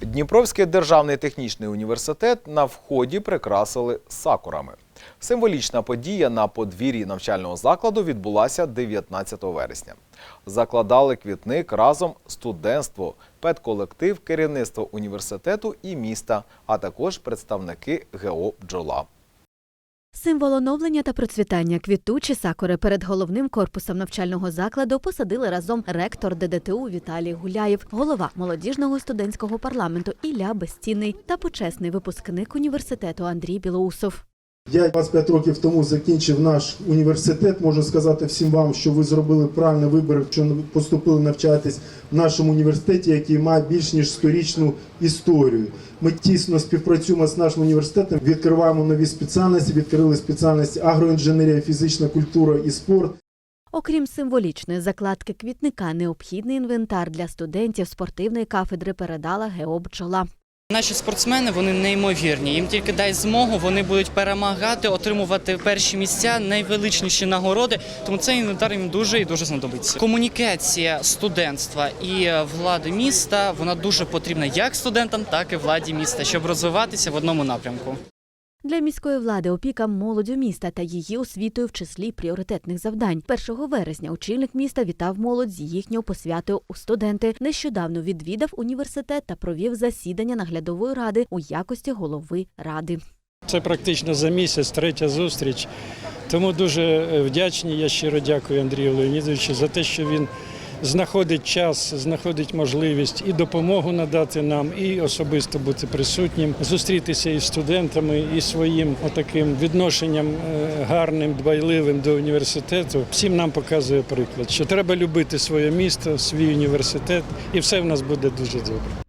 Дніпровський державний технічний університет на вході прикрасили сакурами. Символічна подія на подвір'ї навчального закладу відбулася 19 вересня. Закладали квітник разом студентство, педколектив, керівництво університету і міста, а також представники ГО «Бджола». Символ оновлення та процвітання квітучі сакури перед головним корпусом навчального закладу посадили разом ректор ДДТУ Віталій Гуляєв, голова молодіжного студентського парламенту Ілля Безцінний та почесний випускник університету Андрій Білоусов. Я 25 років тому закінчив наш університет. Можу сказати всім вам, що ви зробили правильний вибір, що поступили навчатись в нашому університеті, який має більш ніж сторічну історію. Ми тісно співпрацюємо з нашим університетом, відкриваємо нові спеціальності, відкрили спеціальності агроінженерія, фізична культура і спорт. Окрім символічної закладки квітника, необхідний інвентар для студентів спортивної кафедри передала ГЕО «Бджола». Наші спортсмени вони неймовірні. Їм тільки дай змогу, вони будуть перемагати, отримувати перші місця, найвеличніші нагороди. Тому цей інвентар їм дуже і дуже знадобиться. Комунікація студентства і е, влади міста вона дуже потрібна як студентам, так і владі міста, щоб розвиватися в одному напрямку. Для міської влади опіка молоддю міста та її освітою в числі пріоритетних завдань. 1 вересня очільник міста вітав молодь з їхньою посвятою у студенти. Нещодавно відвідав університет та провів засідання наглядової ради у якості голови ради. Це практично за місяць, третя зустріч. Тому дуже е, вдячний. Я щиро дякую Андрію Леонідовичу за те, що він знаходить час, знаходить можливість і допомогу надати нам, і особисто бути присутнім, зустрітися із студентами, і своїм отаким відношенням е, гарним, дбайливим до університету. Всім нам показує приклад, що треба любити своє місто, свій університет, і все в нас буде дуже добре.